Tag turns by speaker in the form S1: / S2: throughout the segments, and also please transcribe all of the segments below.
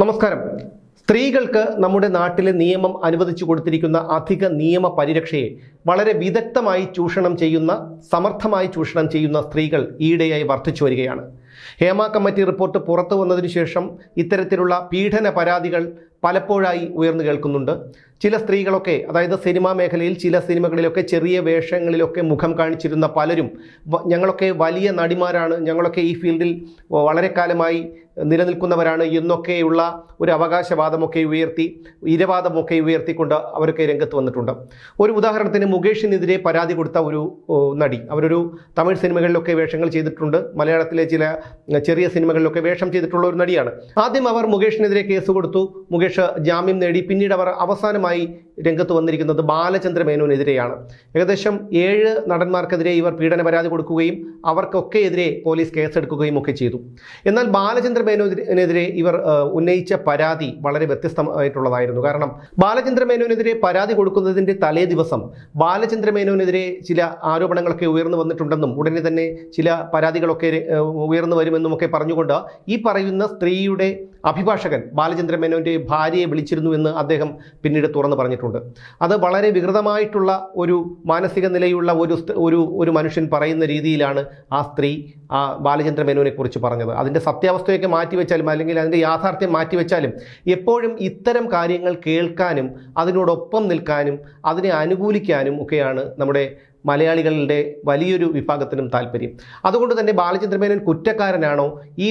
S1: നമസ്കാരം. സ്ത്രീകൾക്ക് നമ്മുടെ നാട്ടിലെ നിയമം അനുവദിച്ചു കൊടുത്തിരിക്കുന്ന അധിക നിയമ പരിരക്ഷയെ വളരെ വിദഗ്ധമായി ചൂഷണം ചെയ്യുന്ന സമർത്ഥമായി ചൂഷണം ചെയ്യുന്ന സ്ത്രീകൾ ഈയിടെയായി വർദ്ധിച്ചു വരികയാണ്. ഹേമ കമ്മിറ്റി റിപ്പോർട്ട് പുറത്തു വന്നതിനു ശേഷം ഇത്തരത്തിലുള്ള പീഡന പരാതികൾ പലപ്പോഴായി ഉയർന്നു കേൾക്കുന്നുണ്ട്. ചില സ്ത്രീകളൊക്കെ അതായത് സിനിമാ മേഖലയിൽ ചില സിനിമകളിലൊക്കെ ചെറിയ വേഷങ്ങളിലൊക്കെ മുഖം കാണിച്ചിരുന്ന പലരും ഞങ്ങളൊക്കെ വലിയ നടിമാരാണ് ഞങ്ങളൊക്കെ ഈ ഫീൽഡിൽ വളരെ കാലമായി നിലനിൽക്കുന്നവരാണ് എന്നൊക്കെയുള്ള ഒരു അവകാശവാദമൊക്കെ ഉയർത്തി ഇരവാദമൊക്കെ ഉയർത്തിക്കൊണ്ട് അവരൊക്കെ രംഗത്ത് വന്നിട്ടുണ്ട്. ഒരു ഉദാഹരണത്തിന് മുകേഷിനെതിരെ പരാതി കൊടുത്ത ഒരു നടി. അവരൊരു തമിഴ് സിനിമകളിലൊക്കെ വേഷങ്ങൾ ചെയ്തിട്ടുണ്ട്. മലയാളത്തിലെ ചില ചെറിയ സിനിമകളിലൊക്കെ വേഷം ചെയ്തിട്ടുള്ള ഒരു നടിയാണ്. ആദ്യം അവർ മുകേഷിനെതിരെ കേസ് കൊടുത്തു. മുകേഷ് ജാമ്യം നേടി. പിന്നീട് അവർ තමයි രംഗത്ത് വന്നിരിക്കുന്നത് ബാലചന്ദ്ര മേനോനെതിരെയാണ്. ഏകദേശം ഏഴ് നടന്മാർക്കെതിരെ ഇവർ പീഡന പരാതി കൊടുക്കുകയും അവർക്കൊക്കെ എതിരെ പോലീസ് കേസെടുക്കുകയും ഒക്കെ ചെയ്തു. എന്നാൽ ബാലചന്ദ്ര മേനോനെതിരെ ഇവർ ഉന്നയിച്ച പരാതി വളരെ വ്യത്യസ്തമായിട്ടുള്ളതായിരുന്നു. കാരണം ബാലചന്ദ്ര മേനോനെതിരെ പരാതി കൊടുക്കുന്നതിന്റെ തലേ ദിവസം ബാലചന്ദ്ര മേനോനെതിരെ ചില ആരോപണങ്ങളൊക്കെ ഉയർന്നു വന്നിട്ടുണ്ടെന്നും ഉടനെ തന്നെ ചില പരാതികളൊക്കെ ഉയർന്നു വരുമെന്നും ഒക്കെ പറഞ്ഞുകൊണ്ട് ഈ പറയുന്ന സ്ത്രീയുടെ അഭിഭാഷകൻ ബാലചന്ദ്ര മേനോന്റെ ഭാര്യയെ വിളിച്ചിരുന്നു എന്ന് അദ്ദേഹം പിന്നീട് തുറന്നു പറഞ്ഞിട്ടുണ്ട്. അത് വളരെ വികൃതമായിട്ടുള്ള ഒരു മാനസിക നിലയുള്ള ഒരു ഒരു ഒരു മനുഷ്യൻ പറയുന്ന രീതിയിലാണ് ആ സ്ത്രീ ആ ബാലചന്ദ്ര മേനോനെക്കുറിച്ച് പറഞ്ഞത്. അതിന്റെ സത്യാവസ്ഥയൊക്കെ മാറ്റിവെച്ചാലും അല്ലെങ്കിൽ അതിന്റെ യാഥാർത്ഥ്യം മാറ്റിവെച്ചാലും എപ്പോഴും ഇത്തരം കാര്യങ്ങൾ കേൾക്കാനും അതിനോടൊപ്പം നിൽക്കാനും അതിനെ അനുകൂലിക്കാനും ഒക്കെയാണ് നമ്മുടെ മലയാളികളുടെ വലിയൊരു വിഭാഗത്തിനും താല്പര്യം. അതുകൊണ്ട് തന്നെ ബാലചന്ദ്രമേനോൻ കുറ്റക്കാരനാണോ? ഈ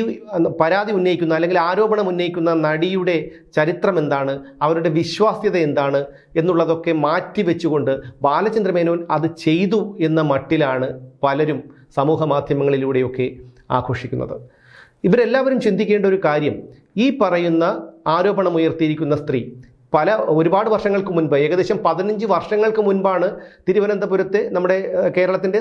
S1: പരാതി ഉന്നയിക്കുന്ന അല്ലെങ്കിൽ ആരോപണം ഉന്നയിക്കുന്ന നടിയുടെ ചരിത്രം എന്താണ്? അവരുടെ വിശ്വാസ്യത എന്താണ്? എന്നുള്ളതൊക്കെ മാറ്റി വെച്ചുകൊണ്ട് ബാലചന്ദ്രമേനോൻ അത് ചെയ്തു എന്ന മട്ടിലാണ് പലരും സമൂഹ മാധ്യമങ്ങളിലൂടെയൊക്കെ ആഘോഷിക്കുന്നത്. ഇവരെല്ലാവരും ചിന്തിക്കേണ്ട ഒരു കാര്യം ഈ പറയുന്ന ആരോപണം ഉയർത്തിയിരിക്കുന്ന സ്ത്രീ പല ഒരുപാട് വർഷങ്ങൾക്ക് മുൻപ് ഏകദേശം പതിനഞ്ച് വർഷങ്ങൾക്ക് മുൻപാണ് തിരുവനന്തപുരത്ത് നമ്മുടെ കേരളത്തിന്റെ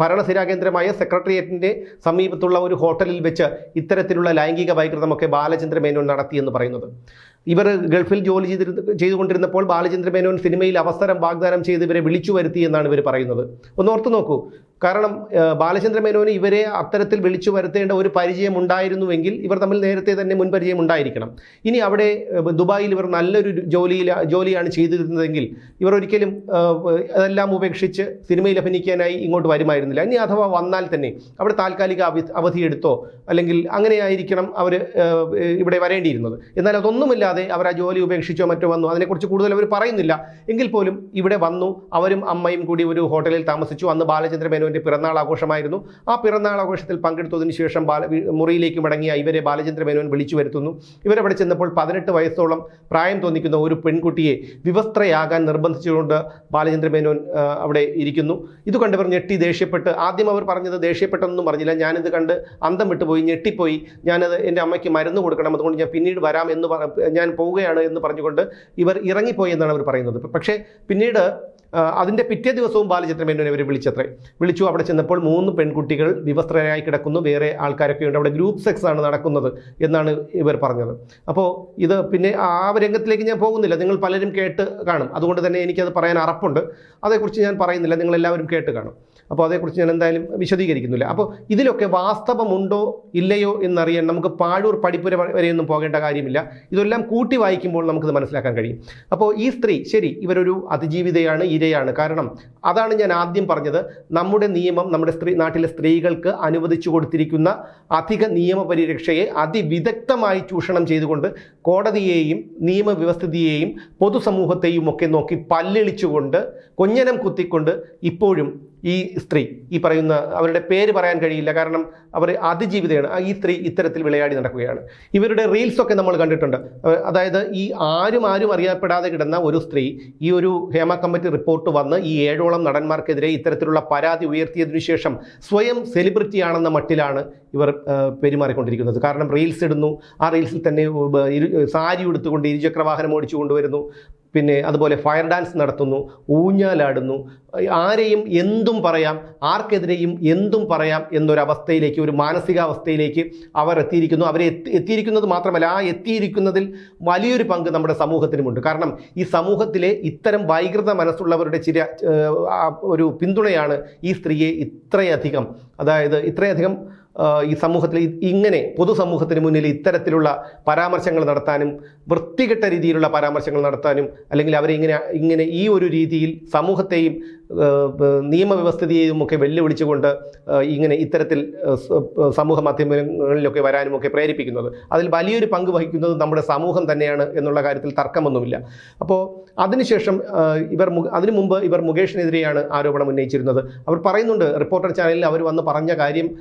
S1: ഭരണ സ്ഥിരാകേന്ദ്രമായ സെക്രട്ടേറിയറ്റിന്റെ സമീപത്തുള്ള ഒരു ഹോട്ടലിൽ വെച്ച് ഇത്തരത്തിലുള്ള ലൈംഗിക വൈകൃതമൊക്കെ ബാലചന്ദ്ര മേനോൻ നടത്തിയെന്ന് പറയുന്നത്. ഇവർ ഗൾഫിൽ ജോലി ചെയ്തിരുന്ന ചെയ്തുകൊണ്ടിരുന്നപ്പോൾ ബാലചന്ദ്ര മേനോൻ സിനിമയിൽ അവസരം വാഗ്ദാനം ചെയ്ത് ഇവരെ വിളിച്ചു വരുത്തി എന്നാണ് ഇവർ പറയുന്നത്. ഒന്ന് ഓർത്ത് നോക്കൂ കാരണം ബാലചന്ദ്ര മേനോന് ഇവരെ അത്തരത്തിൽ വിളിച്ചു വരുത്തേണ്ട ഒരു പരിചയം ഉണ്ടായിരുന്നുവെങ്കിൽ ഇവർ തമ്മിൽ നേരത്തെ തന്നെ മുൻപരിചയം ഉണ്ടായിരിക്കണം ഇനി അവിടെ ദുബായിൽ ഇവർ നല്ലൊരു ജോലിയിൽ ജോലിയാണ് ചെയ്തിരുന്നതെങ്കിൽ ഇവർ ഒരിക്കലും അതെല്ലാം ഉപേക്ഷിച്ച് സിനിമയിൽ അഭിനയിക്കാനായി ഇങ്ങോട്ട് വരുമായിരുന്നില്ല. ഇനി അഥവാ വന്നാൽ തന്നെ അവിടെ താൽക്കാലിക അവധി അവധിയെടുത്തോ അല്ലെങ്കിൽ അങ്ങനെയായിരിക്കണം അവർ ഇവിടെ വരേണ്ടിയിരുന്നത്. എന്നാൽ അതൊന്നുമില്ലാതെ അവർ ആ ജോലി ഉപേക്ഷിച്ചോ മറ്റോ വന്നു അതിനെക്കുറിച്ച് കൂടുതൽ അവർ പറയുന്നില്ല. എങ്കിൽ പോലും ഇവിടെ വന്നു അവരും അമ്മയും കൂടി ഒരു ഹോട്ടലിൽ താമസിച്ചു. അന്ന് ബാലചന്ദ്ര മേനോന്റെ പിറന്നാൾ ആഘോഷമായിരുന്നു. ആ പിറന്നാൾ ആഘോഷത്തിൽ പങ്കെടുത്തതിന് ശേഷം ബാല മുറിയിലേക്ക് മടങ്ങിയ ഇവരെ ബാലചന്ദ്രമേനോൻ വിളിച്ചു വരുത്തുന്നു. ഇവരവിടെ ചെന്നപ്പോൾ പതിനെട്ട് വയസ്സോളം പ്രായം തോന്നിക്കുന്ന ഒരു പെൺകുട്ടിയെ വിവസ്ത്രയാകാൻ നിർബന്ധിച്ചുകൊണ്ട് ബാലചന്ദ്രമേനോൻ അവിടെ ഇരിക്കുന്നു. ഇത് കണ്ടവർ ഞെട്ടി ദേഷ്യപ്പെട്ട് ആദ്യം അവർ പറഞ്ഞത് ദേഷ്യപ്പെട്ടെന്നൊന്നും പറഞ്ഞില്ല. ഞാനിത് കണ്ട് അന്തം വിട്ടുപോയി ഞെട്ടിപ്പോയി. ഞാനത് എന്റെ അമ്മയ്ക്ക് മരുന്ന് കൊടുക്കണം. അതുകൊണ്ട് ഞാൻ പിന്നീട് വരാം എന്ന് ഞാൻ പോവുകയാണ് എന്ന് പറഞ്ഞുകൊണ്ട് ഇവർ ഇറങ്ങിപ്പോയി എന്നാണ് അവർ പറയുന്നത്. പക്ഷേ പിന്നീട് അതിന്റെ പിറ്റേ ദിവസവും ബാലചന്ദ്ര എന്നെ ഇവർ വിളിച്ചത്രേ. വിളിച്ചു അവിടെ ചെന്നപ്പോൾ മൂന്ന് പെൺകുട്ടികൾ വിവസ്ത്രരായി കിടക്കുന്നു. വേറെ ആൾക്കാരൊക്കെ ഉണ്ട്. അവിടെ ഗ്രൂപ്പ് സെക്സ് ആണ് നടക്കുന്നത് എന്നാണ് ഇവർ പറഞ്ഞത്. അപ്പോൾ ഇത് പിന്നെ ആ രംഗത്തിലേക്ക് ഞാൻ പോകുന്നില്ല. നിങ്ങൾ പലരും കേട്ട് കാണും. അതുകൊണ്ട് തന്നെ എനിക്കത് പറയാൻ അറപ്പുണ്ട്. അതേക്കുറിച്ച് ഞാൻ പറയുന്നില്ല. നിങ്ങളെല്ലാവരും കേട്ട് കാണും. അപ്പോൾ അതേക്കുറിച്ച് ഞാൻ എന്തായാലും വിശദീകരിക്കുന്നില്ല. അപ്പോൾ ഇതിലൊക്കെ വാസ്തവമുണ്ടോ ഇല്ലയോ എന്നറിയാൻ നമുക്ക് പാഴൂർ പഠിപ്പുര വരെയൊന്നും പോകേണ്ട കാര്യമില്ല. ഇതെല്ലാം കൂട്ടി വായിക്കുമ്പോൾ നമുക്കിത് മനസ്സിലാക്കാൻ കഴിയും. അപ്പോൾ ഈ സ്ത്രീ ശരി ഇവരൊരു അതിജീവിതയാണ്. ഇരയാണ് കാരണം അതാണ് ഞാൻ ആദ്യം പറഞ്ഞത്. നമ്മുടെ നിയമം നമ്മുടെ സ്ത്രീ നാട്ടിലെ സ്ത്രീകൾക്ക് അനുവദിച്ചു കൊടുത്തിരിക്കുന്ന അധിക നിയമപരിരക്ഷയെ അതിവിദഗ്ധമായി ചൂഷണം ചെയ്തുകൊണ്ട് കോടതിയെയും നിയമവ്യവസ്ഥിതിയെയും പൊതുസമൂഹത്തെയും ഒക്കെ നോക്കി പല്ലിളിച്ചുകൊണ്ട് കൊഞ്ഞനം കുത്തിക്കൊണ്ട് ഇപ്പോഴും ഈ സ്ത്രീ ഈ പറയുന്ന അവരുടെ പേര് പറയാൻ കഴിയില്ല. കാരണം അവർ അതിജീവിതയാണ്. ഈ സ്ത്രീ ഇത്തരത്തിൽ വിളയാടി നടക്കുകയാണ്. ഇവരുടെ റീൽസൊക്കെ നമ്മൾ കണ്ടിട്ടുണ്ട്. അതായത് ഈ ആരും ആരും അറിയപ്പെടാതെ കിടന്ന ഒരു സ്ത്രീ ഈ ഒരു ഹേമ കമ്മിറ്റി റിപ്പോർട്ട് വന്ന് ഈ ഏഴോളം നടന്മാർക്കെതിരെ ഇത്തരത്തിലുള്ള പരാതി ഉയർത്തിയതിനു ശേഷം സ്വയം സെലിബ്രിറ്റി ആണെന്ന മട്ടിലാണ് ഇവർ പെരുമാറിക്കൊണ്ടിരിക്കുന്നത്. കാരണം റീൽസ് ഇടുന്നു. ആ റീൽസിൽ തന്നെ സാരി ഉടുത്തുകൊണ്ട് ഇരുചക്ര വാഹനം ഓടിച്ചു കൊണ്ടുവരുന്നു. പിന്നെ അതുപോലെ ഫയർ ഡാൻസ് നടത്തുന്നു ഊഞ്ഞാലാടുന്നു. ആരെയും എന്തും പറയാം ആർക്കെതിരെയും എന്തും പറയാം എന്നൊരവസ്ഥയിലേക്ക് ഒരു മാനസികാവസ്ഥയിലേക്ക് അവർ എത്തിയിരിക്കുന്നു. അവരെ എത്തിയിരിക്കുന്നത് മാത്രമല്ല ആ എത്തിയിരിക്കുന്നതിൽ വലിയൊരു പങ്ക് നമ്മുടെ സമൂഹത്തിനുമുണ്ട്. കാരണം ഈ സമൂഹത്തിലെ ഇത്തരം വൈകൃത മനസ്സുള്ളവരുടെ ചില ഒരു പിന്തുണയാണ് ഈ സ്ത്രീയെ ഇത്രയധികം അതായത് ഇത്രയധികം ഈ സമൂഹത്തിൽ ഇങ്ങനെ പൊതുസമൂഹത്തിന് മുന്നിൽ ഇത്തരത്തിലുള്ള പരാമർശങ്ങൾ നടത്താനും വൃത്തികെട്ട രീതിയിലുള്ള പരാമർശങ്ങൾ നടത്താനും അല്ലെങ്കിൽ അവരെ ഇങ്ങനെ ഇങ്ങനെ ഈ ഒരു രീതിയിൽ സമൂഹത്തെയും ബ- വെല്ലുവിളിച്ചുകൊണ്ട് ഇങ്ങനെ ഇത്തരത്തിൽ സമൂഹ മാധ്യമങ്ങളിലൊക്കെ വരാനുമൊക്കെ പ്രേരിപ്പിക്കുന്നത്. അതിൽ വലിയൊരു പങ്ക് വഹിക്കുന്നത് നമ്മുടെ സമൂഹം തന്നെയാണ് എന്നുള്ള കാര്യത്തിൽ തർക്കമൊന്നുമില്ല. അപ്പോൾ അതിനുശേഷം ഇവർ അതിനു മുമ്പ് ഇവർ മുകേഷിനെതിരെയാണ് ആരോപണം ഉന്നയിച്ചിരുന്നത്. അവർ പറയുന്നുണ്ട് റിപ്പോർട്ടർ ചാനലിൽ അവർ വന്ന് പറഞ്ഞ കാര്യം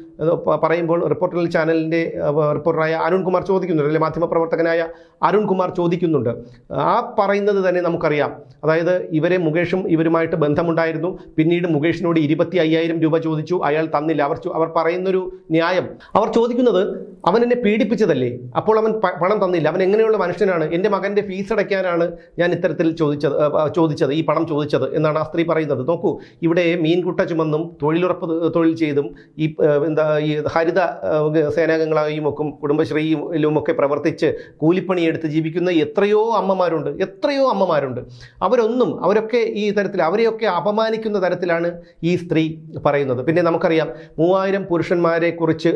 S1: പറയുമ്പോൾ റിപ്പോർട്ടർ ചാനലിന്റെ റിപ്പോർട്ടറായ അരുൺകുമാർ ചോദിക്കുന്നുണ്ട് അല്ലെങ്കിൽ മാധ്യമപ്രവർത്തകനായ അരുൺകുമാർ ചോദിക്കുന്നുണ്ട്. ആ പറയുന്നത് തന്നെ നമുക്കറിയാം. അതായത് ഇവരെ മുകേഷും ഇവരുമായിട്ട് ബന്ധമുണ്ടായിരുന്നു. പിന്നീട് മുകേഷിനോട് ഇരുപത്തി അയ്യായിരം രൂപ ചോദിച്ചു. അയാൾ തന്നില്ല. അവർ അവർ പറയുന്നൊരു ന്യായം. അവർ ചോദിക്കുന്നത് അവൻ എന്നെ പീഡിപ്പിച്ചതല്ലേ? അപ്പോൾ അവൻ പണം തന്നില്ല. അവൻ എങ്ങനെയുള്ള മനുഷ്യനാണ്? എന്റെ മകന്റെ ഫീസ് അടയ്ക്കാനാണ് ഞാൻ ഇത്തരത്തിൽ ചോദിച്ചത് ചോദിച്ചത് ഈ പണം ചോദിച്ചത് എന്നാണ് ആ സ്ത്രീ പറയുന്നത്. നോക്കൂ ഇവിടെ മീൻകുട്ട ചുമന്നും തൊഴിലുറപ്പ് തൊഴിൽ ചെയ്തും ഈ എന്താ ഈ ഹരിത സേനാംഗങ്ങളായും ഒക്കെ കുടുംബശ്രീയിലും ഒക്കെ പ്രവർത്തിച്ച് കൂലിപ്പണിയെടുത്ത് ജീവിക്കുന്ന എത്രയോ അമ്മമാരുണ്ട്. എത്രയോ അമ്മമാരുണ്ട്. അവരൊന്നും അവരൊക്കെ ഈ തരത്തിൽ അവരെയൊക്കെ അപമാനിക്കുന്ന തരത്തിലാണ് ഈ സ്ത്രീ പറയുന്നത്. പിന്നെ നമുക്കറിയാം മൂവായിരം പുരുഷന്മാരെ കുറിച്ച്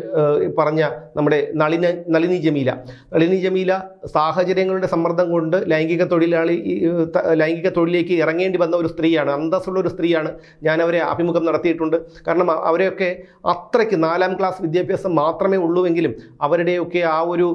S1: പറഞ്ഞ നമ്മുടെ നളിന നളിനി ജമീല. നളിനി ജമീല സാഹചര്യങ്ങളുടെ സമ്മർദ്ദം കൊണ്ട് ലൈംഗിക തൊഴിലാളി ലൈംഗിക തൊഴിലേക്ക് ഇറങ്ങേണ്ടി വന്ന ഒരു സ്ത്രീയാണ് അന്തസ്സുള്ള ഒരു സ്ത്രീയാണ് ഞാൻ അവരെ അഭിമുഖം നടത്തിയിട്ടുണ്ട്. കാരണം അവരെയൊക്കെ അത്രയ്ക്ക് നാലാം ക്ലാസ് വിദ്യാഭ്യാസം മാത്രമേ ഉള്ളൂവെങ്കിലും അവരുടെയൊക്കെ ആ ഒരു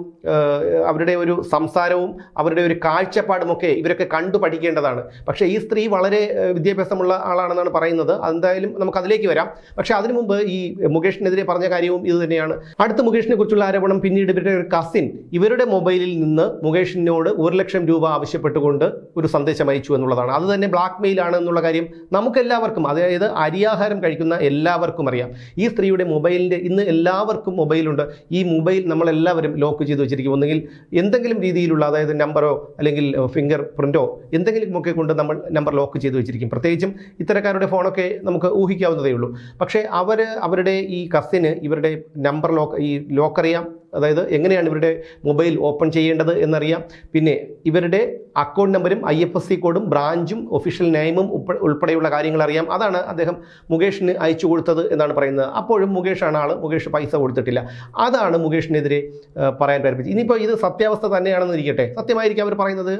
S1: അവരുടെ ഒരു സംസാരവും അവരുടെ ഒരു കാഴ്ചപ്പാടുമൊക്കെ ഇവരൊക്കെ കണ്ടു പഠിക്കേണ്ടതാണ്. പക്ഷേ ഈ സ്ത്രീ വളരെ വിദ്യാഭ്യാസമുള്ള വിദ്യാഭ്യാസമുള്ള ആളാണെന്നാണ് പറയുന്നത്. എന്തായാലും നമുക്ക് അതിലേക്ക് വരാം. പക്ഷേ അതിനു മുമ്പ് ഈ മുകേഷിനെതിരെ പറഞ്ഞ കാര്യവും ഇത് തന്നെയാണ്. അടുത്ത മുകേഷിനെ കുറിച്ചുള്ള ആരോപണം പിന്നീട് ഇവരുടെ ഒരു കസിൻ ഇവരുടെ മൊബൈലിൽ നിന്ന് മുകേഷിനോട് ഒരു ലക്ഷം രൂപ ആവശ്യപ്പെട്ടുകൊണ്ട് ഒരു സന്ദേശം അയച്ചു എന്നുള്ളതാണ്. അത് തന്നെ ബ്ലാക്ക് മെയിൽ ആണ് എന്നുള്ള കാര്യം നമുക്കെല്ലാവർക്കും അതായത് അരിയാഹാരം കഴിക്കുന്ന എല്ലാവർക്കും അറിയാം. ഈ സ്ത്രീയുടെ മൊബൈലിന്റെ ഇന്ന് എല്ലാവർക്കും മൊബൈലുണ്ട് ഈ മൊബൈൽ നമ്മളെല്ലാവരും ലോക്ക് ചെയ്ത് വെച്ചിരിക്കും. ഒന്നുകിൽ എന്തെങ്കിലും രീതിയിലുള്ള അതായത് നമ്പറോ അല്ലെങ്കിൽ ഫിംഗർ പ്രിന്റോ എന്തെങ്കിലുമൊക്കെ കൊണ്ട് നമ്മൾ നമ്പർ ലോക്ക് ചെയ്ത് വെച്ചിരിക്കും. പ്രത്യേകിച്ചും ഇത്തരക്കാരുടെ ഫോണൊക്കെ നമുക്ക് ഊഹിക്കാവുന്നതേ ഉള്ളൂ പക്ഷേ അവർ അവരുടെ ഈ കസിന് ഇവരുടെ നമ്പർ ലോക്ക് ഈ ലോക്ക് അറിയാം. അതായത് എങ്ങനെയാണ് ഇവരുടെ മൊബൈൽ ഓപ്പൺ ചെയ്യേണ്ടത് എന്നറിയാം. പിന്നെ ഇവരുടെ അക്കൗണ്ട് നമ്പരും ഐ എഫ് എസ് സി കോഡും ബ്രാഞ്ചും ഒഫീഷ്യൽ നെയിമും ഉൾപ്പെ- ഉൾപ്പെടെയുള്ള കാര്യങ്ങൾ അറിയാം. അതാണ് അദ്ദേഹം മുകേഷിന് അയച്ചു കൊടുത്തത് എന്നാണ് പറയുന്നത്. അപ്പോഴും മുകേഷാണ് ആൾ മുകേഷ് പൈസ കൊടുത്തിട്ടില്ല. അതാണ് മുകേഷിനെതിരെ പറയാൻ പ്രേരിപ്പിച്ചത് ഇനിയിപ്പോൾ ഇത് സത്യാവസ്ഥ തന്നെയാണെന്ന് ഇരിക്കട്ടെ. സത്യമായിരിക്കും അവർ പറയുന്നത്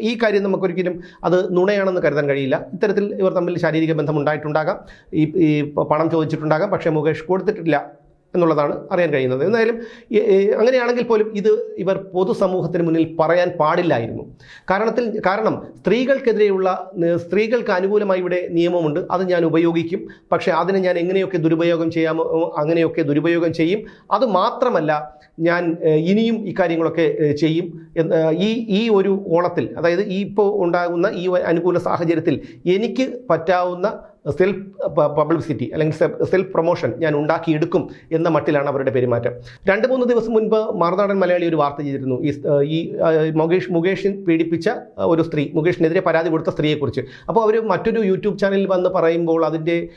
S1: ഈ കാര്യം നമുക്കൊരിക്കലും അത് നുണയാണെന്ന് കരുതാൻ കഴിയില്ല. ഇത്തരത്തിൽ ഇവർ തമ്മിൽ ശാരീരിക ബന്ധം ഉണ്ടായിട്ടുണ്ടാകാം. ഈ പണം ചോദിച്ചിട്ടുണ്ടാകാം. പക്ഷേ മുകേഷ് കൊടുത്തിട്ടില്ല. എന്നുള്ളതാണ് അറിയാൻ കഴിയുന്നത്. എന്തായാലും അങ്ങനെയാണെങ്കിൽ പോലും ഇത് ഇവർ പൊതുസമൂഹത്തിന് മുന്നിൽ പറയാൻ പാടില്ലായിരുന്നു. കാരണത്തിൽ കാരണം സ്ത്രീകൾക്കെതിരെയുള്ള സ്ത്രീകൾക്ക് അനുകൂലമായി ഇവിടെ നിയമമുണ്ട്. അത് ഞാൻ ഉപയോഗിക്കും. പക്ഷേ അതിനെ ഞാൻ എങ്ങനെയൊക്കെ ദുരുപയോഗം ചെയ്യാമോ അങ്ങനെയൊക്കെ ദുരുപയോഗം ചെയ്യും. അത് മാത്രമല്ല ഞാൻ ഇനിയും ഇക്കാര്യങ്ങളൊക്കെ കാര്യങ്ങളൊക്കെ ചെയ്യും. ഈ ഈ ഒരു ഓണത്തിൽ അതായത് ഈ ഇപ്പോൾ ഉണ്ടാകുന്ന ഈ അനുകൂല സാഹചര്യത്തിൽ എനിക്ക് പറ്റാവുന്ന സെൽഫ് പബ്ലിസിറ്റി അല്ലെങ്കിൽ സെൽഫ് പ്രൊമോഷൻ ഞാൻ ഉണ്ടാക്കിയെടുക്കും എന്ന മട്ടിലാണ് അവരുടെ പെരുമാറ്റം. രണ്ട് മൂന്ന് ദിവസം മുൻപ് മറുനാടൻ മലയാളി ഒരു വാർത്ത ചെയ്തിരുന്നു. ഈ ഈ മുകേഷ് മുകേഷിൻ പീഡിപ്പിച്ച ഒരു സ്ത്രീ മുകേഷിനെതിരെ പരാതി കൊടുത്ത സ്ത്രീയെക്കുറിച്ച്. അപ്പോൾ അവർ മറ്റൊരു യൂട്യൂബ് ചാനലിൽ വന്ന് പറയുമ്പോൾ അതിന്റെ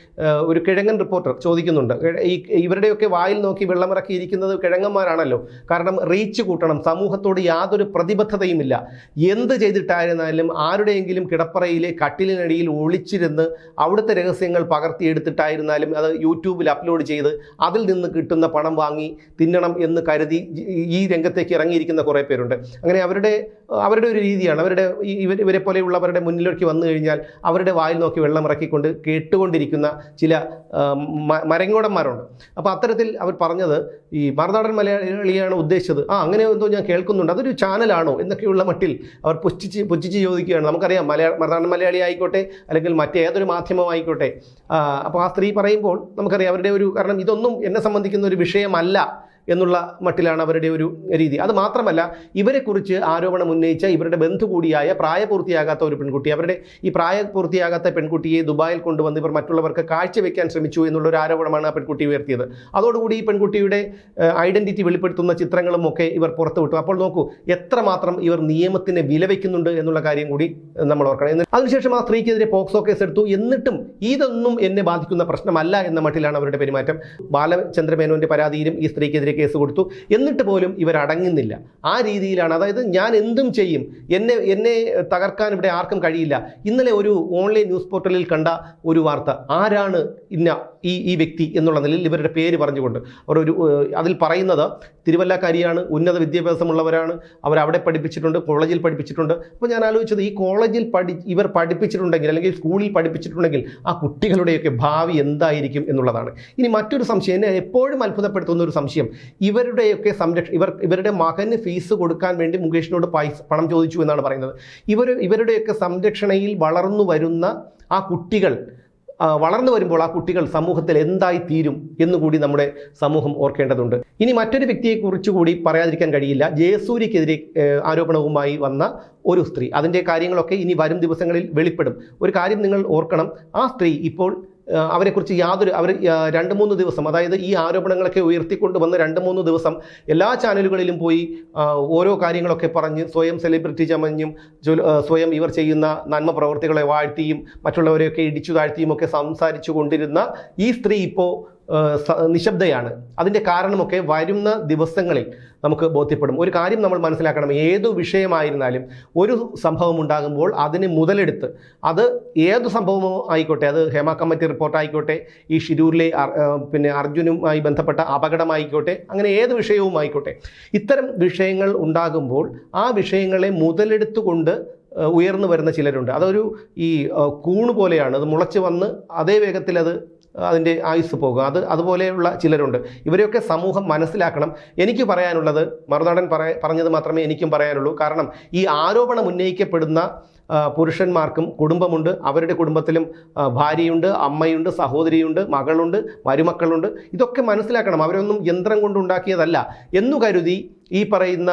S1: ഒരു കിഴങ്ങൻ റിപ്പോർട്ടർ ചോദിക്കുന്നുണ്ട്. ഈ ഇവരുടെയൊക്കെ വായിൽ നോക്കി വെള്ളമിറക്കിയിരിക്കുന്നത് കിഴങ്ങന്മാരാണല്ലോ. കാരണം റീച്ച് കൂട്ടണം സമൂഹത്തോട് യാതൊരു പ്രതിബദ്ധതയുമില്ല. എന്ത് ചെയ്തിട്ടായിരുന്നാലും ആരുടെയെങ്കിലും കിടപ്പറയിലെ കട്ടിലിനടിയിൽ ഒളിച്ചിരുന്ന് അവിടുത്തെ രഹസ്യങ്ങൾ പകർത്തിയെടുത്തിട്ടായിരുന്നാലും അത് യൂട്യൂബിൽ അപ്ലോഡ് ചെയ്ത് അതിൽ നിന്ന് കിട്ടുന്ന പണം വാങ്ങി തിന്നണം എന്ന് കരുതി ഈ- രംഗത്തേക്ക് ഇറങ്ങിയിരിക്കുന്ന കുറേ പേരുണ്ട്. അങ്ങനെ അവരുടെ അവരുടെ ഒരു രീതിയാണ്. അവരുടെ ഇവർ ഇവരെ പോലെയുള്ളവരുടെ മുന്നിലേക്ക് വന്നു കഴിഞ്ഞാൽ അവരുടെ വായിൽ നോക്കി വെള്ളം ഇറക്കിക്കൊണ്ട് കേട്ടുകൊണ്ടിരിക്കുന്ന ചില മരങ്ങോടന്മാരുണ്ട്. അപ്പോൾ അത്തരത്തിൽ അവർ പറഞ്ഞത് ഈ മറുനാടൻ മലയാളിയാണ് ഉദ്ദേശിച്ചത്. ആ അങ്ങനെ എന്തോ ഞാൻ കേൾക്കുന്നുണ്ട്. അതൊരു ചാനലാണോ എന്നൊക്കെയുള്ള മട്ടിൽ അവർ പുച്ഛിച്ച് പുച്ഛിച്ച് ചോദിക്കുകയാണ്. നമുക്കറിയാം മലയാള മറുനാടൻ മലയാളി ആയിക്കോട്ടെ അല്ലെങ്കിൽ മറ്റേതൊരു മാധ്യമമായിക്കോട്ടെ അപ്പോൾ ആ സ്ത്രീ പറയുമ്പോൾ നമുക്കറിയാം അവരുടെ ഒരു കാരണം ഇതൊന്നും എന്നെ സംബന്ധിക്കുന്ന ഒരു വിഷയമല്ല. എന്നുള്ള മട്ടിലാണ് അവരുടെ ഒരു രീതി. അത് മാത്രമല്ല ഇവരെക്കുറിച്ച് ആരോപണം ഉന്നയിച്ച ഇവരുടെ ബന്ധു കൂടിയായ പ്രായപൂർത്തിയാകാത്ത ഒരു പെൺകുട്ടി അവരുടെ ഈ പ്രായപൂർത്തിയാകാത്ത പെൺകുട്ടിയെ ദുബായിൽ കൊണ്ടുവന്ന് ഇവർ മറ്റുള്ളവർക്ക് കാഴ്ചവെക്കാൻ ശ്രമിച്ചു എന്നുള്ള ഒരു ആരോപണമാണ് ആ പെൺകുട്ടി ഉയർത്തിയത്. അതോടുകൂടി ഈ പെൺകുട്ടിയുടെ ഐഡന്റിറ്റി വെളിപ്പെടുത്തുന്ന ചിത്രങ്ങളും ഒക്കെ ഇവർ പുറത്തുവിട്ടു അപ്പോൾ നോക്കൂ എത്രമാത്രം ഇവർ നിയമത്തിനെ വിലവെക്കുന്നുണ്ട് എന്നുള്ള കാര്യം കൂടി നമ്മൾ ഓർക്കണം. അതിനുശേഷം ആ സ്ത്രീക്കെതിരെ പോക്സോ കേസ് എടുത്തു എന്നിട്ടും ഇതൊന്നും എന്നെ ബാധിക്കുന്ന പ്രശ്നമല്ല എന്ന മട്ടിലാണ് അവരുടെ പെരുമാറ്റം. ബാലചന്ദ്രമേനോന്റെ പരാതിയിലും ഈ സ്ത്രീക്കെതിരെ കേസ് കൊടുത്തു. എന്നിട്ട് പോലും ഇവർ അടങ്ങുന്നില്ല. ആ രീതിയിലാണ് അതായത് ഞാൻ എന്തും ചെയ്യും എന്നെ എന്നെ തകർക്കാൻ ഇവിടെ ആർക്കും കഴിയില്ല. ഇന്നലെ ഒരു ഓൺലൈൻ ന്യൂസ് പോർട്ടലിൽ കണ്ട ഒരു വാർത്ത ആരാണ് ഇന്ന ഈ ഈ വ്യക്തി എന്നുള്ള നിലയിൽ ഇവരുടെ പേര് പറഞ്ഞുകൊണ്ട് അവർ ഒരു അതിൽ പറയുന്നത് തിരുവല്ലക്കാരിയാണ് ഉന്നത വിദ്യാഭ്യാസമുള്ളവരാണ് അവരവിടെ പഠിപ്പിച്ചിട്ടുണ്ട് കോളേജിൽ പഠിപ്പിച്ചിട്ടുണ്ട്. അപ്പോൾ ഞാൻ ആലോചിച്ചത് ഈ കോളേജിൽ പഠി ഇവർ പഠിപ്പിച്ചിട്ടുണ്ടെങ്കിൽ അല്ലെങ്കിൽ സ്കൂളിൽ പഠിപ്പിച്ചിട്ടുണ്ടെങ്കിൽ ആ കുട്ടികളുടെയൊക്കെ ഭാവി എന്തായിരിക്കും എന്നുള്ളതാണ്. ഇനി മറ്റൊരു സംശയം എന്നെ എപ്പോഴും അത്ഭുതപ്പെടുത്തുന്ന ഒരു സംശയം ഇവരുടെയൊക്കെ സംരക്ഷ ഇവർ ഇവരുടെ മകന് ഫീസ് കൊടുക്കാൻ വേണ്ടി മുകേഷിനോട് പൈസ പണം ചോദിച്ചു എന്നാണ് പറയുന്നത്. ഇവർ ഇവരുടെയൊക്കെ സംരക്ഷണയിൽ വളർന്നു വരുന്ന ആ കുട്ടികൾ വളർന്നു വരുമ്പോൾ ആ കുട്ടികൾ സമൂഹത്തിൽ എന്തായി തീരും എന്നുകൂടി നമ്മുടെ സമൂഹം ഓർക്കേണ്ടതുണ്ട്. ഇനി മറ്റൊരു വ്യക്തിയെക്കുറിച്ച് കൂടി പറയാതിരിക്കാൻ കഴിയില്ല. ജയസൂര്യക്കെതിരെ ആരോപണവുമായി വന്ന ഒരു സ്ത്രീ. അതിന്റെ കാര്യങ്ങളൊക്കെ ഇനി വരും ദിവസങ്ങളിൽ വെളിപ്പെടും. ഒരു കാര്യം നിങ്ങൾ ഓർക്കണം. ആ സ്ത്രീ ഇപ്പോൾ അവരെക്കുറിച്ച് യാതൊരു അവർ രണ്ട് മൂന്ന് ദിവസം അതായത് ഈ ആരോപണങ്ങളൊക്കെ ഉയർത്തിക്കൊണ്ട് വന്ന് രണ്ട് മൂന്ന് ദിവസം എല്ലാ ചാനലുകളിലും പോയി ഓരോ കാര്യങ്ങളൊക്കെ പറഞ്ഞ് സ്വയം സെലിബ്രിറ്റി ചമഞ്ഞും സ്വയം ഇവർ ചെയ്യുന്ന നന്മ പ്രവർത്തികളെ വാഴ്ത്തിയും മറ്റുള്ളവരെയൊക്കെ ഇടിച്ചു താഴ്ത്തിയും ഒക്കെ സംസാരിച്ചു കൊണ്ടിരുന്ന ഈ സ്ത്രീ ഇപ്പോൾ നിശബ്ദയാണ്. അതിന്റെ കാരണമൊക്കെ വരുന്ന ദിവസങ്ങളിൽ നമുക്ക് ബോധ്യപ്പെടും. ഒരു കാര്യം നമ്മൾ മനസ്സിലാക്കണം. ഏതു വിഷയമായിരുന്നാലും ഒരു സംഭവം ഉണ്ടാകുമ്പോൾ അതിന് മുതലെടുത്ത് അത് ഏത് സംഭവമോ ആയിക്കോട്ടെ അത് ഹേമ കമ്മിറ്റി റിപ്പോർട്ട് ആയിക്കോട്ടെ ഈ ഷിരൂരിലെ പിന്നെ അർജുനുമായി ബന്ധപ്പെട്ട അപകടമായിക്കോട്ടെ അങ്ങനെ ഏത് വിഷയവും ആയിക്കോട്ടെ. ഇത്തരം വിഷയങ്ങൾ ഉണ്ടാകുമ്പോൾ ആ വിഷയങ്ങളെ മുതലെടുത്തുകൊണ്ട് ഉയർന്നു വരുന്ന ചിലരുണ്ട്. അതൊരു ഈ കൂണ് പോലെയാണ്. അത് മുളച്ച് വന്ന് അതേ വേഗത്തിൽ അത് അതിന്റെ ആയുസ് പോകുക അത് അതുപോലെയുള്ള ചിലരുണ്ട്. ഇവരെയൊക്കെ സമൂഹം മനസ്സിലാക്കണം. എനിക്ക് പറയാനുള്ളത് മറുനാടൻ പറഞ്ഞത് മാത്രമേ എനിക്കും പറയാനുള്ളൂ. കാരണം ഈ ആരോപണം ഉന്നയിക്കപ്പെടുന്ന പുരുഷന്മാർക്കും കുടുംബമുണ്ട്. അവരുടെ കുടുംബത്തിലും ഭാര്യയുണ്ട് അമ്മയുണ്ട് സഹോദരിയുണ്ട് മകളുണ്ട് മരുമക്കളുണ്ട്. ഇതൊക്കെ മനസ്സിലാക്കണം. അവരൊന്നും യന്ത്രം കൊണ്ടുണ്ടാക്കിയതല്ല. എന്നു കരുതി ഈ പറയുന്ന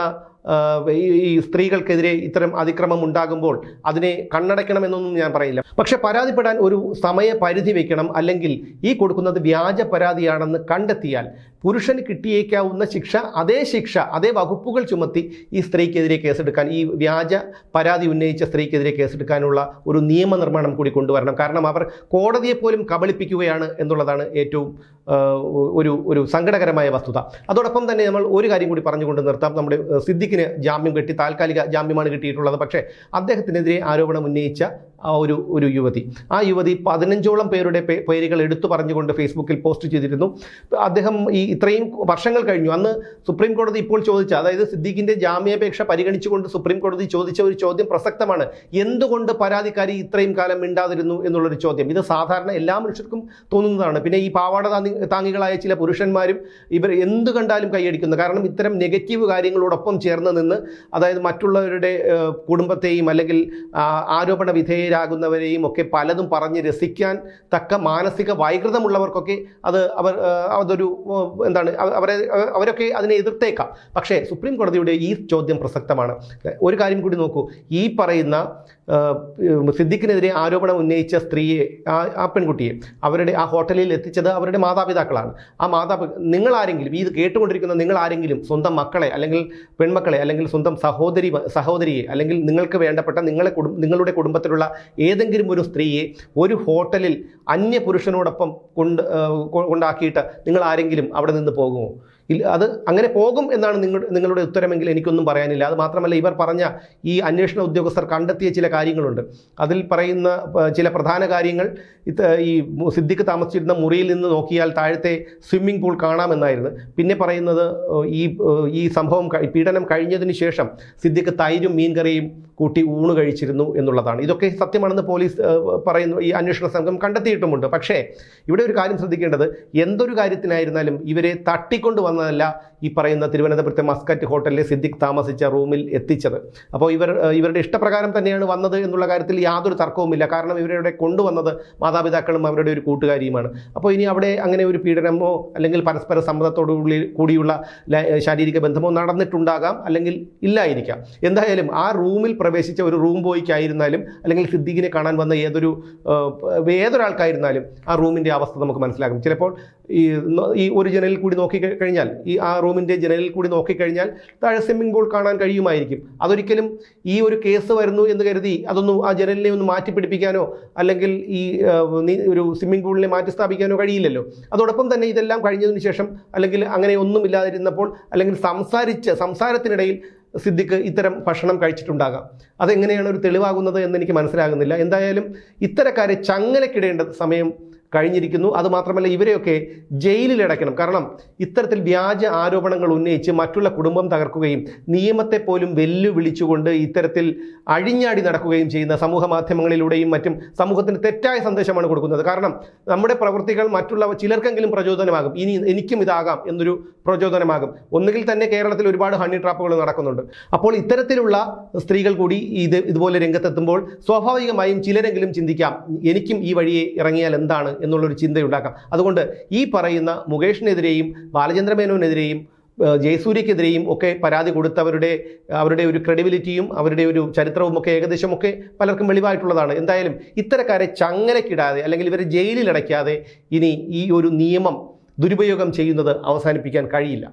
S1: ഈ സ്ത്രീകൾക്കെതിരെ ഇത്തരം അതിക്രമം ഉണ്ടാകുമ്പോൾ അതിനെ കണ്ണടയ്ക്കണമെന്നൊന്നും ഞാൻ പറയില്ല. പക്ഷെ പരാതിപ്പെടാൻ ഒരു സമയപരിധി വയ്ക്കണം അല്ലെങ്കിൽ ഈ കൊടുക്കുന്നത് വ്യാജ പരാതിയാണെന്ന് കണ്ടെത്തിയാൽ പുരുഷന് കിട്ടിയേക്കാവുന്ന ശിക്ഷ അതേ ശിക്ഷ അതേ വകുപ്പുകൾ ചുമത്തി ഈ സ്ത്രീക്കെതിരെ കേസെടുക്കാൻ ഈ വ്യാജ പരാതി ഉന്നയിച്ച സ്ത്രീക്കെതിരെ കേസെടുക്കാനുള്ള ഒരു നിയമനിർമ്മാണം കൂടി കൊണ്ടുവരണം. കാരണം അവർ കോടതിയെ പോലും കബളിപ്പിക്കുകയാണ് എന്നുള്ളതാണ് ഏറ്റവും ഒരു ഒരു സങ്കടകരമായ വസ്തുത. അതോടൊപ്പം തന്നെ നമ്മൾ ഒരു കാര്യം കൂടി പറഞ്ഞുകൊണ്ട് നിർത്താം. നമ്മുടെ ഏഹ്, സിദ്ദിഖിന് ജാമ്യം കിട്ടി താൽക്കാലിക ജാമ്യമാണ് കിട്ടിയിട്ടുള്ളത്. പക്ഷേ അദ്ദേഹത്തിനെതിരെ ആരോപണം ഉന്നയിച്ച ഒരു ഒരു യുവതി. ആ യുവതി പതിനഞ്ചോളം പേരുടെ പേരുകൾ എടുത്തു പറഞ്ഞുകൊണ്ട് ഫേസ്ബുക്കിൽ പോസ്റ്റ് ചെയ്തിരുന്നു. അദ്ദേഹം ഈ ഇത്രയും വർഷങ്ങൾ കഴിഞ്ഞു. അന്ന് സുപ്രീം കോടതി ഇപ്പോൾ ചോദിച്ച അതായത് സിദ്ദീഖിന്റെ ജാമ്യാപേക്ഷ പരിഗണിച്ചുകൊണ്ട് സുപ്രീം കോടതി ചോദിച്ച ഒരു ചോദ്യം പ്രസക്തമാണ്. എന്തുകൊണ്ട് പരാതിക്കാരി ഇത്രയും കാലം മിണ്ടാതിരുന്നു എന്നുള്ളൊരു ചോദ്യം. ഇത് സാധാരണ എല്ലാ മനുഷ്യർക്കും തോന്നുന്നതാണ്. പിന്നെ ഈ പാവാട താങ്ങി താങ്ങികളായ ചില പുരുഷന്മാരും ഇവർ എന്ത് കണ്ടാലും കൈയടിക്കുന്നു. കാരണം ഇത്തരം നെഗറ്റീവ് കാര്യങ്ങളോടൊപ്പം ചേർന്ന് നിന്ന് അതായത് മറ്റുള്ളവരുടെ കുടുംബത്തെയും അല്ലെങ്കിൽ ആരോപണ വിധേയരാകുന്നവരെയും ഒക്കെ പലതും പറഞ്ഞ് രസിക്കാൻ തക്ക മാനസിക വൈകൃതമുള്ളവർക്കൊക്കെ അത് അവർ അതൊരു എന്താണ് അവരെ അവരൊക്കെ അതിനെ എതിർത്തേക്കാം. പക്ഷേ സുപ്രീം കോടതിയുടെ ഈ ചോദ്യം പ്രസക്തമാണ്. ഒരു കാര്യം കൂടി നോക്കൂ. ഈ പറയുന്ന സിദ്ദിഖിനെതിരെ ആരോപണം ഉന്നയിച്ച സ്ത്രീയെ ആ പെൺകുട്ടിയെ അവരുടെ ആ ഹോട്ടലിൽ എത്തിച്ചത് അവരുടെ മാതാപിതാക്കളാണ്. ആ മാതാപിതാ നിങ്ങൾ ആരെങ്കിലും ഇത് കേട്ടുകൊണ്ടിരിക്കുന്ന നിങ്ങൾ ആരെങ്കിലും സ്വന്തം മക്കളെ അല്ലെങ്കിൽ പെൺമക്കളെ അല്ലെങ്കിൽ സ്വന്തം സഹോദരി സഹോദരിയെ അല്ലെങ്കിൽ നിങ്ങൾക്ക് വേണ്ടപ്പെട്ട നിങ്ങളെ കുടുംബ നിങ്ങളുടെ കുടുംബത്തിലുള്ള ഏതെങ്കിലും ഒരു സ്ത്രീയെ ഒരു ഹോട്ടലിൽ അന്യ പുരുഷനോടൊപ്പം കൊണ്ട് കൊണ്ടാക്കിയിട്ട് നിങ്ങൾ ആരെങ്കിലും അവിടെ നിന്ന് പോകുമോ? അത് അങ്ങനെ പോകും എന്നാണ് നിങ്ങൾ നിങ്ങളുടെ ഉത്തരമെങ്കിൽ എനിക്കൊന്നും പറയാനില്ല. അത് മാത്രമല്ല ഇവർ പറഞ്ഞ ഈ അന്വേഷണ ഉദ്യോഗസ്ഥർ കണ്ടെത്തിയ ചില കാര്യങ്ങളുണ്ട്. അതിൽ പറയുന്ന ചില പ്രധാന കാര്യങ്ങൾ ഈ സിദ്ദിഖ് താമസിച്ചിരുന്ന മുറിയിൽ നിന്ന് നോക്കിയാൽ താഴത്തെ സ്വിമ്മിംഗ് പൂൾ കാണാമെന്നായിരുന്നു. പിന്നെ പറയുന്നത് ഈ ഈ സംഭവം പീഡനം കഴിഞ്ഞതിന് ശേഷം സിദ്ദിഖ് തൈരും മീൻകറിയും കൂട്ടി ഊണ് കഴിച്ചിരുന്നു എന്നുള്ളതാണ്. ഇതൊക്കെ സത്യമാണെന്ന് പോലീസ് പറയുന്നു. ഈ അന്വേഷണ സംഘം കണ്ടെത്തിയിട്ടുമുണ്ട്. പക്ഷേ ഇവിടെ ഒരു കാര്യം ശ്രദ്ധിക്കേണ്ടത് എന്തൊരു കാര്യത്തിനായിരുന്നാലും ഇവരെ തട്ടിക്കൊണ്ടു വന്നതല്ല ഈ പറയുന്ന തിരുവനന്തപുരത്തെ മസ്കറ്റ് ഹോട്ടലിലെ സിദ്ദിഖ് താമസിച്ച റൂമിൽ എത്തിച്ചത്. അപ്പോൾ ഇവർ ഇവരുടെ ഇഷ്ടപ്രകാരം തന്നെയാണ് വന്നത് എന്നുള്ള കാര്യത്തിൽ യാതൊരു തർക്കവുമില്ല. കാരണം ഇവരുടെ കൊണ്ടുവന്നത് മാതാപിതാക്കളും അവരുടെ ഒരു കൂട്ടുകാരിയുമാണ്. അപ്പോൾ ഇനി അവിടെ അങ്ങനെ ഒരു പീഡനമോ അല്ലെങ്കിൽ പരസ്പര സമ്മതത്തോടു കൂടിയുള്ള ശാരീരിക ബന്ധമോ നടന്നിട്ടുണ്ടാകാം അല്ലെങ്കിൽ ഇല്ലായിരിക്കാം. എന്തായാലും ആ റൂമിൽ പ്രവേശിച്ച ഒരു റൂം ബോയ്ക്കായിരുന്നാലും അല്ലെങ്കിൽ സിദ്ദീഖിനെ കാണാൻ വന്ന ഏതൊരു ഏതൊരാൾക്കായിരുന്നാലും ആ റൂമിന്റെ അവസ്ഥ നമുക്ക് മനസ്സിലാകും. ചിലപ്പോൾ ഈ ഒരു ജനലിൽ കൂടി നോക്കി കഴിഞ്ഞാൽ ഈ ആ റൂമിന്റെ ജനലിൽ കൂടി നോക്കിക്കഴിഞ്ഞാൽ താഴെ സ്വിമ്മിംഗ് പൂൾ കാണാൻ കഴിയുമായിരിക്കും. അതൊരിക്കലും ഈ ഒരു കേസ് വരുന്നു എന്ന് കരുതി അതൊന്നും ആ ജനലിനെ ഒന്ന് മാറ്റിപ്പിടിപ്പിക്കാനോ അല്ലെങ്കിൽ ഈ ഒരു സ്വിമ്മിംഗ് പൂളിനെ മാറ്റി സ്ഥാപിക്കാനോ കഴിയില്ലല്ലോ. അതോടൊപ്പം തന്നെ ഇതെല്ലാം കഴിഞ്ഞതിന് ശേഷം അല്ലെങ്കിൽ അങ്ങനെ ഒന്നും ഇല്ലാതിരുന്നപ്പോൾ അല്ലെങ്കിൽ സംസാരിച്ച് സംസാരത്തിനിടയിൽ സിദ്ദിഖ് ഇത്തരം ഭക്ഷണം കഴിച്ചിട്ടുണ്ടാകാം. അതെങ്ങനെയാണ് ഒരു തെളിവാകുന്നത് എന്ന് എനിക്ക് മനസ്സിലാകുന്നില്ല. എന്തായാലും ഇത്തരക്കാരെ ചങ്ങലക്കിടേണ്ട സമയം കഴിഞ്ഞിരിക്കുന്നു. അതുമാത്രമല്ല ഇവരെയൊക്കെ ജയിലിൽ അടയ്ക്കണം. കാരണം ഇത്തരത്തിൽ വ്യാജ ആരോപണങ്ങൾ ഉന്നയിച്ച് മറ്റുള്ള കുടുംബം തകർക്കുകയും നിയമത്തെ പോലും വെല്ലുവിളിച്ചുകൊണ്ട് ഇത്തരത്തിൽ അഴിഞ്ഞാടി നടക്കുകയും ചെയ്യുന്ന സമൂഹ മാധ്യമങ്ങളിലൂടെയും മറ്റും സമൂഹത്തിന് തെറ്റായ സന്ദേശമാണ് കൊടുക്കുന്നത്. കാരണം നമ്മുടെ പ്രവൃത്തികൾ മറ്റുള്ള ചിലർക്കെങ്കിലും പ്രചോദനമാകും. ഇനി എനിക്കും ഇതാകാം എന്നൊരു പ്രചോദനമാകും. ഒന്നുകിൽ തന്നെ കേരളത്തിൽ ഒരുപാട് ഹണി ട്രാപ്പുകൾ നടക്കുന്നുണ്ട്. അപ്പോൾ ഇത്തരത്തിലുള്ള സ്ത്രീകൾ കൂടി ഇത് ഇതുപോലെ രംഗത്തെത്തുമ്പോൾ സ്വാഭാവികമായും ചിലരെങ്കിലും ചിന്തിക്കാം എനിക്കും ഈ വഴിയെ ഇറങ്ങിയാൽ എന്താണ് എന്നുള്ളൊരു ചിന്തയുണ്ടാക്കാം. അതുകൊണ്ട് ഈ പറയുന്ന മുകേഷിനെതിരെയും ബാലചന്ദ്ര മേനോനെതിരെയും ജയസൂര്യക്കെതിരെയും ഒക്കെ പരാതി കൊടുത്തവരുടെ അവരുടെ ഒരു ക്രെഡിബിലിറ്റിയും അവരുടെ ഒരു ചരിത്രവും ഒക്കെ ഏകദേശം ഒക്കെ പലർക്കും വെളിവായിട്ടുള്ളതാണ്. എന്തായാലും ഇത്തരക്കാരെ ചങ്ങലക്കിടാതെ അല്ലെങ്കിൽ ഇവരെ ജയിലിലടയ്ക്കാതെ ഇനി ഈ ഒരു നിയമം ദുരുപയോഗം ചെയ്യുന്നത് അവസാനിപ്പിക്കാൻ കഴിയില്ല.